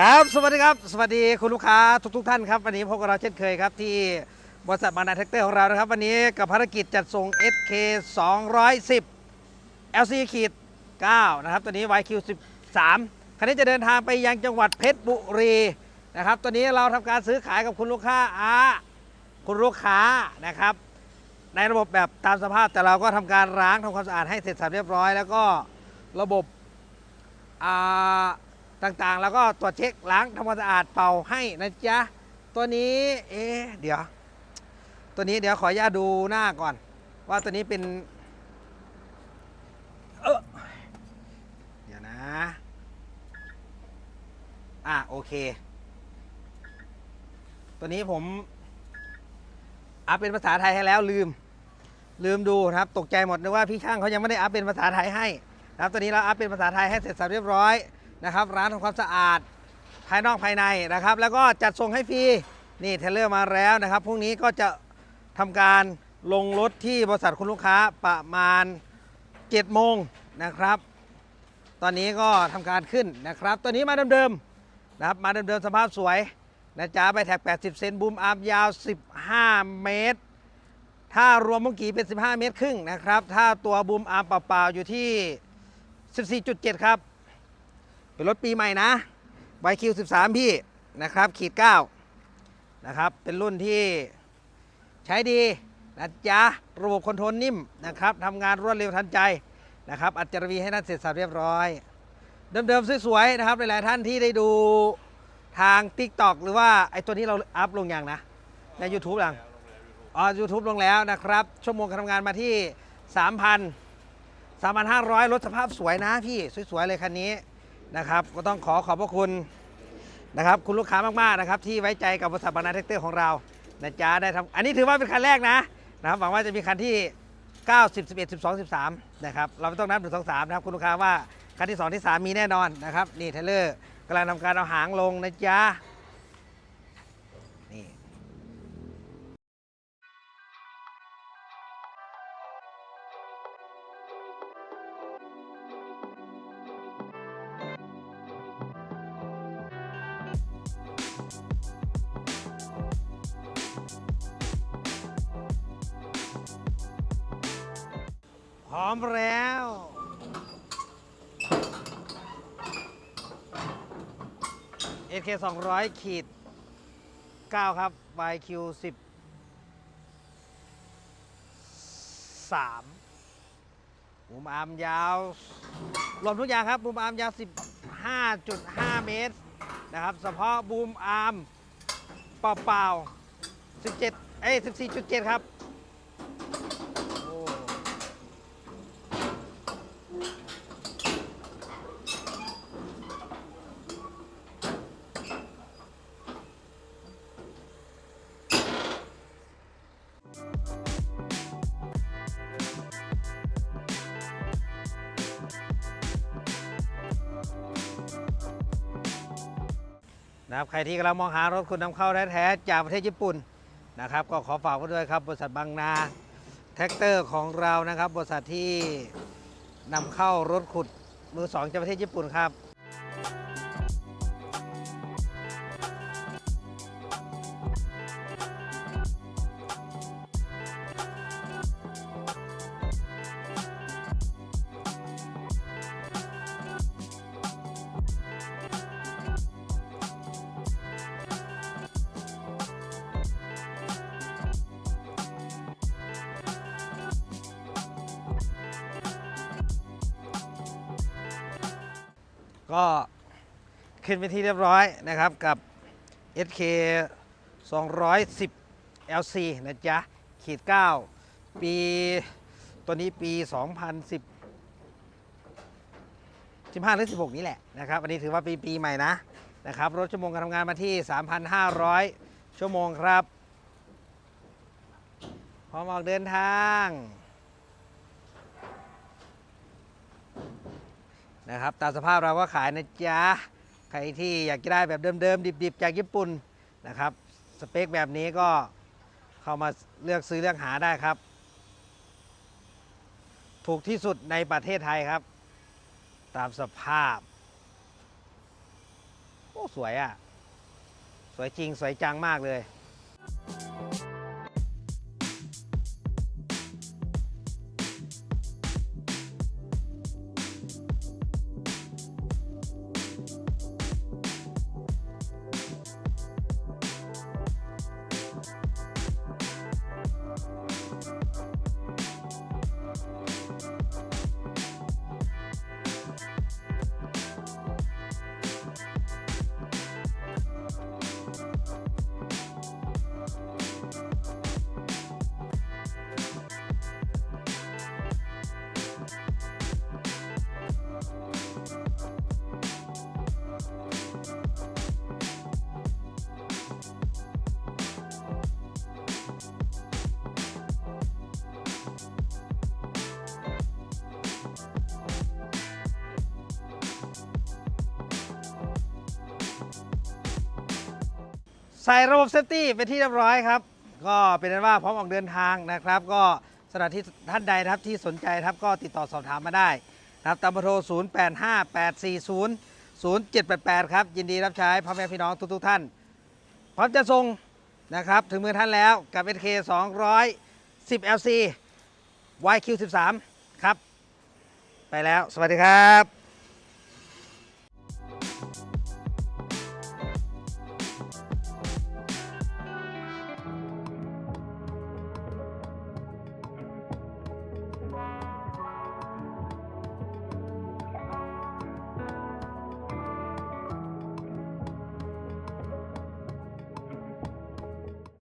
ครับ สวัสดีครับ สวัสดีคุณลูกค้าทุกๆท่านครับ วันนี้พบกับเราเช่นเคยครับ ที่บริษัทบางนาแท็กเตอร์ของเรานะครับ วันนี้กับภารกิจจัดส่ง SK 210 LC ขีด9นะครับ ตัวนี้ YQ 13 คันนี้จะเดินทางไปยังจังหวัดเพชรบุรีนะครับ ตัวนี้เราทำการซื้อขายกับคุณลูกค้าอาคุณลูกค้านะครับ ในระบบแบบตามสภาพแต่เราก็ทำการล้างทำความสะอาดให้เสร็จสับเรียบร้อย แล้วก็ระบบอ่า ต่างๆ แล้วก็ตรวจเช็คล้างทำความสะอาดเป่าให้นะจ๊ะ ตัวนี้เอ๊เดี๋ยว ตัวนี้เดี๋ยวขออนุญาตดูหน้าก่อน ว่าตัวนี้เป็นเออเดี๋ยวนะ อะโอเค ตัวนี้ผมอัพเป็นภาษาไทยให้แล้วลืม ลืมดูนะครับ ตกใจหมดนึกว่าพี่ช่างเขายังไม่ได้อัพเป็นภาษาไทยให้นะครับตัวนี้เราอัพเป็นภาษาไทยให้เสร็จสับเรียบร้อย นะครับ ร้านทำความสะอาดภายนอกภายในนะครับ แล้วก็จัดส่งให้ฟรีนี่เทเลอร์มาแล้วนะครับพรุ่งนี้ก็จะทำการลงรถที่บริษัทคุณลูกค้าประมาณ7โมงนะครับ ตอนนี้ก็ทำการขึ้นนะครับ ตัวนี้มาเดิมๆนะครับมาเดิมๆสภาพสวยนะจ๊ะใบแท็ก 80 เซนบูมอาร์มยาว 15 เมตร ถ้ารวมเมื่อกี้เป็น 15 เมตรครึ่งนะครับ ถ้าตัวบูมอาร์มเปล่าๆอยู่ที่ 14.7 ครับ เป็นรถปีใหม่นะ YQ 13 พี่นะครับ ขีด 9 นะครับ เป็นรุ่นที่ใช้ดีนะจ๊ะ ระบบคอนโทรลนิ่มนะครับทำงานรวดเร็วทันใจนะครับ อัจจรวีให้นั่นเสร็จสับเรียบร้อย เดิมๆ สวยๆ นะครับ หลายๆท่านที่ได้ดูทาง TikTok หรือว่าไอ้ตัวนี้เราอัพลงอย่างนะ ใน YouTube หลังอ๋อ YouTube ลงแล้วนะครับ ชั่วโมงการทำงานมาที่ 3,000 3,500 รถสภาพสวยนะพี่ สวยๆ เลยคันนี้ นะครับ ก็ต้องขอขอบพระคุณนะครับ คุณลูกค้ามากๆนะครับ ที่ไว้ใจกับบริษัทบานาแท็กเตอร์ของเรานะจ๊ะได้ทำอันนี้ถือว่าเป็นคันแรกนะนะครับหวังว่าจะมีคันที่ 9 10 11 12 13 นะครับ เราไม่ต้องนับ1 2 3นะครับ คุณลูกค้าว่าคันที่ 2 ที่ 3 มีแน่นอนนะครับ นี่เทเลอร์กำลังทำการเอาหางลงนะจ๊ะ ร้อมแล้ว AK 200ขีด9ครับ YQ 10 3บูมอาร์มยาว รวมทุกอย่างครับบูมอาร์มยาว 15.5 เมตรนะครับเฉพาะบูมอาร์มเปล่าๆ17เอ้ย14.7 ครับ นะครับใครที่กำลังมองหารถคุณนำเข้าแท้ๆจากประเทศญี่ปุ่นนะครับ ก็ขอฝากไว้ด้วยครับบริษัทบางนาแท็กเตอร์ของเรานะครับบริษัทที่นำเข้ารถขุดมือสองจากประเทศญี่ปุ่นครับ ก็ขึ้นไปที่เรียบร้อยนะครับกับ SK 210 LC นะจ๊ะ ขีด 9 ปีตัวนี้ปี 2010 15หรือ16 นี้แหละนะครับ อันนี้ถือว่าปีปีใหม่นะนะครับ รถชั่วโมงการทำงานมาที่ 3,500 ชั่วโมงครับ พร้อมออกเดินทาง นะครับตามสภาพเราก็ขายนะจ๊ะ ใครที่อยากจะได้แบบเดิมๆดิบๆ จากญี่ปุ่นนะครับ สเปคแบบนี้ก็เข้ามาเลือกซื้อเลือกหาได้ครับ ถูกที่สุดในประเทศไทยครับ ตามสภาพ โอ้ สวยอะ่ะ สวยจริงสวยจังมากเลย ใส่ระบบเซฟตี้เป็นที่เรียบร้อยครับ ก็เป็นนั้นว่าพร้อมออกเดินทางนะครับ ก็สถานที่ท่านใดนะครับที่สนใจครับก็ติดต่อสอบถามมาได้นะครับตามเบอร์โทร 0 8 5 8 4 0 0 7 8 8 ครับ ยินดีรับใช้พ่อแม่พี่น้องทุกๆท่าน พร้อมจะส่งนะครับ ถึงมือท่านแล้วกับ SK 210 LC YQ 13 ครับ ไปแล้ว สวัสดีครับ